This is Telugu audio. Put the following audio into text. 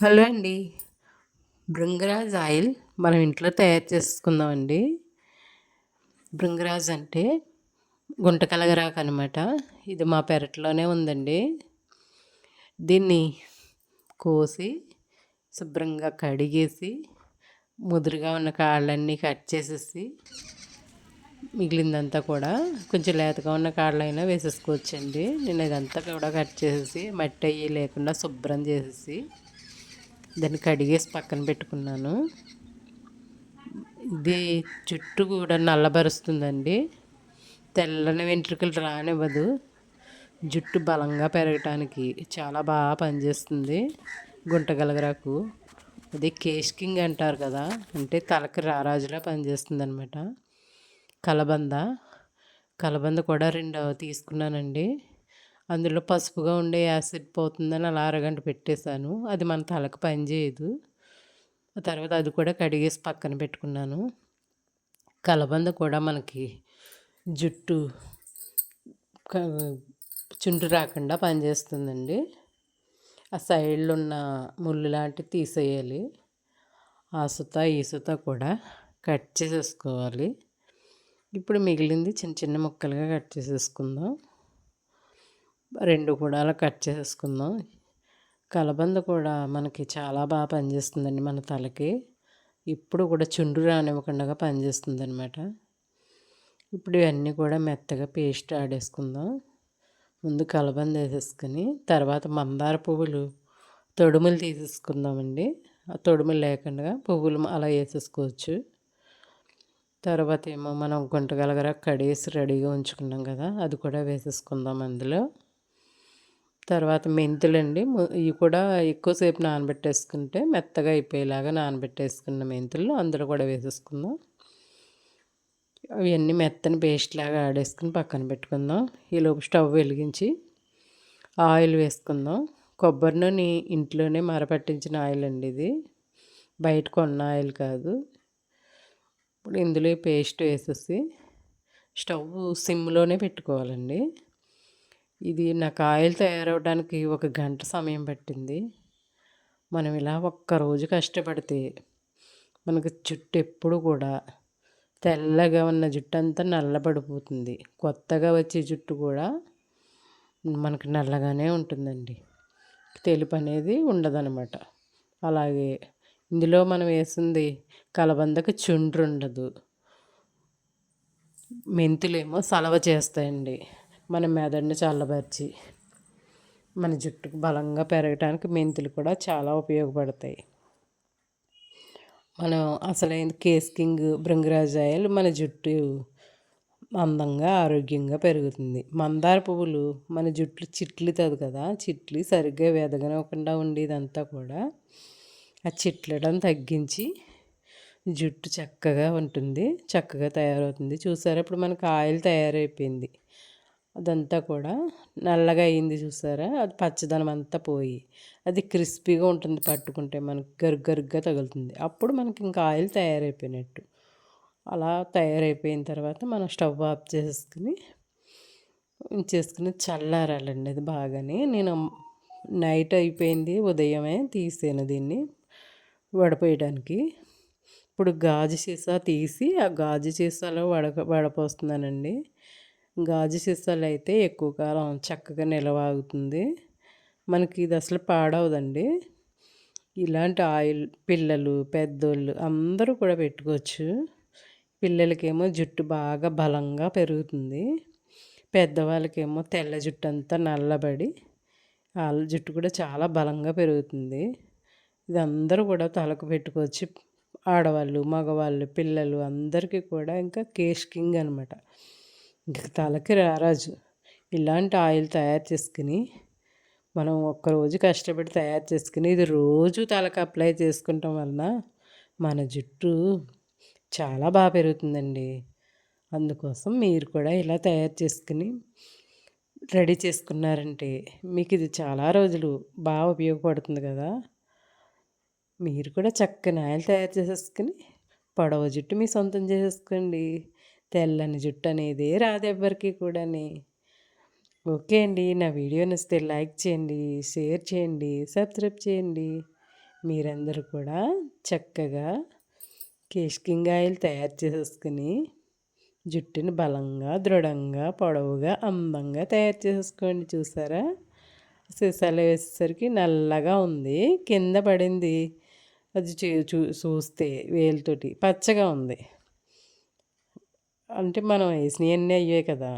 హలో అండి. భృంగరాజ్ ఆయిల్ మనం ఇంట్లో తయారు చేసుకుందామండి. భృంగరాజ్ అంటే గుంటకలగరాకు అనమాట ఇది మా పెరట్లోనే ఉందండి. దీన్ని కోసి శుభ్రంగా కడిగేసి ముదురుగా ఉన్న కాళ్ళన్నీ కట్ చేసేసి మిగిలిందంతా కూడా కొంచెం లేతగా ఉన్న కాళ్ళైనా వేసేసుకోవచ్చండి. నేను ఇదంతా కూడా కట్ చేసేసి మట్టి అయ్యి లేకుండా శుభ్రం చేసేసి దాన్ని కడిగేసి పక్కన పెట్టుకున్నాను. ఇది చుట్టూ కూడా నల్లబరుస్తుందండి. తెల్లని వెంట్రుకలు రానివ్వదు. జుట్టు బలంగా పెరగటానికి చాలా బాగా పనిచేస్తుంది గుంటగలగరాకు అది కేష్కింగ్ అంటారు కదా అంటే తలకి రారాజులా పనిచేస్తుంది అనమాట కలబంద కలబంద కూడా రెండు తీసుకున్నానండి. అందులో పసుపుగా ఉండే యాసిడ్ పోతుందని అలా అరగంట పెట్టేశాను. అది మన తలకు పనిచేయదు తర్వాత అది కూడా కడిగేసి పక్కన పెట్టుకున్నాను. కలబంద కూడా మనకి జుట్టు చుంటు రాకుండా పనిచేస్తుందండి. ఆ సైడ్లో ఉన్న ముళ్ళు లాంటివి తీసేయాలి. ఆ సుత ఈ సుత కూడా కట్ చేసేసుకోవాలి. ఇప్పుడు మిగిలింది చిన్న చిన్న ముక్కలుగా కట్ చేసేసుకుందాం. రెండు కూడా అలా కట్ చేసుకుందాం. కలబంద కూడా మనకి చాలా బాగా పనిచేస్తుందండి మన తలకి. ఇప్పుడు కూడా చుండ్రు రానివ్వకుండా పనిచేస్తుంది అనమాట ఇప్పుడు ఇవన్నీ కూడా మెత్తగా పేస్ట్ ఆడేసుకుందాం ముందు కలబంద వేసేసుకొని తర్వాత మందార పువ్వులు తొడుములు తీసేసుకుందామండి. ఆ తొడుములు లేకుండా పువ్వులు అలా వేసేసుకోవచ్చు. తర్వాత ఏమో మనం గుంటగలగర కడేసి రెడీగా ఉంచుకున్నాం కదా అది కూడా వేసేసుకుందాం అందులో. తర్వాత మెంతులండి. ఇవి కూడా ఎక్కువసేపు నానబెట్టేసుకుంటే మెత్తగా అయిపోయేలాగా నానబెట్టేసుకున్న మెంతులు అందులో కూడా వేసేసుకుందాం. అవన్నీ మెత్తని పేస్ట్ లాగా ఆడేసుకుని పక్కన పెట్టుకుందాం. ఈలోపు స్టవ్ వెలిగించి ఆయిల్ వేసుకుందాం. కొబ్బరి నూనె ఇంట్లోనే మరపట్టించిన ఆయిల్ అండి ఇది. బయట కొన్న ఆయిల్ కాదు. ఇప్పుడు ఇందులో పేస్ట్ వేసేసి స్టవ్ సిమ్లోనే పెట్టుకోవాలండి. ఇది నాకు ఆయిల్ తయారవడానికి ఒక గంట సమయం పట్టింది. మనం ఇలా ఒక్కరోజు కష్టపడితే మనకు జుట్టు ఎప్పుడు కూడా తెల్లగా ఉన్న జుట్టు అంతా నల్లబడిపోతుంది. కొత్తగా వచ్చే జుట్టు కూడా మనకు నల్లగానే ఉంటుందండి. తెలుపు అనేది ఉండదనమాట అలాగే ఇందులో మనం వేసింది కలబందకు చుండ్రు ఉండదు. మెంతులేమో సలవ చేస్తాయండి. మన మెదడుని చల్లబరిచి మన జుట్టుకు బలంగా పెరగటానికి మెంతులు కూడా చాలా ఉపయోగపడతాయి. మనం అసలైన కేస్కింగ్ భృంగరాజ్ ఆయిల్ మన జుట్టు అందంగా ఆరోగ్యంగా పెరుగుతుంది. మందార పువ్వులు మన జుట్లు చిట్లుతుంది కదా చిట్లు సరిగ్గా వెదగనివ్వకుండా ఉండేదంతా కూడా ఆ చిట్లడం తగ్గించి జుట్టు చక్కగా ఉంటుంది చక్కగా తయారవుతుంది. చూసారా ఇప్పుడు మనకు ఆయిల్ తయారైపోయింది. అదంతా కూడా నల్లగా అయింది చూసారా? అది పచ్చదనం అంతా పోయి అది క్రిస్పీగా ఉంటుంది పట్టుకుంటే మనకి గరుగ్గరుగ్గా తగులుతుంది. అప్పుడు మనకి ఇంకా ఆయిల్ తయారైపోయినట్టు. అలా తయారైపోయిన తర్వాత మనం స్టవ్ ఆఫ్ చేసుకుని చేసుకుని చల్లారాలండి అది బాగానే. నేను నైట్ అయిపోయింది ఉదయమే తీసాను దీన్ని వడపోయడానికి. ఇప్పుడు గాజు సీసా తీసి ఆ గాజు సీసాలో వడక వడపోస్తున్నానండి. గాజు సీసాలు అయితే ఎక్కువ కాలం చక్కగా నిలవాగుతుంది. మనకి ఇది అసలు పాడవదండి. ఇలాంటి ఆయిల్ పిల్లలు పెద్దోళ్ళు అందరూ కూడా పెట్టుకోవచ్చు. పిల్లలకేమో జుట్టు బాగా బలంగా పెరుగుతుంది. పెద్దవాళ్ళకేమో తెల్ల జుట్టు అంతా నల్లబడి వాళ్ళ జుట్టు కూడా చాలా బలంగా పెరుగుతుంది. ఇది అందరూ కూడా తలకు పెట్టుకోవచ్చు. ఆడవాళ్ళు మగవాళ్ళు పిల్లలు అందరికీ కూడా ఇంకా కేష్ కింగ్ అనమాట ఇంక తలకి రారాజు ఇలాంటి ఆయిల్ తయారు చేసుకుని మనం ఒక్కరోజు కష్టపడి తయారు చేసుకుని ఇది రోజు తలకు అప్లై చేసుకుంటాం వలన మన జుట్టు చాలా బాగా పెరుగుతుందండి. అందుకోసం మీరు కూడా ఇలా తయారు చేసుకుని రెడీ చేసుకున్నారంటే మీకు ఇది చాలా రోజులు బాగా ఉపయోగపడుతుంది కదా. మీరు కూడా చక్కని ఆయిల్ తయారు చేసేసుకుని పొడవ జుట్టు మీ సొంతం చేసేసుకోండి. తెల్లని జుట్టు అనేది రాదు ఎవ్వరికి కూడాని. ఓకే అండి నా వీడియో నచ్చితే లైక్ చేయండి షేర్ చేయండి సబ్స్క్రైబ్ చేయండి. మీరందరూ కూడా చక్కగా కేష్కింగ్ ఆయిల్ తయారు చేసుకుని జుట్టుని బలంగా దృఢంగా పొడవుగా అందంగా తయారు చేసుకోండి చూసారా? సీసాలు వేసేసరికి నల్లగా ఉంది కింద పడింది. అది చూ చూస్తే వేలుతోటి పచ్చగా ఉంది. అంటే మనం వేసినవన్నీ అయ్యే కదా.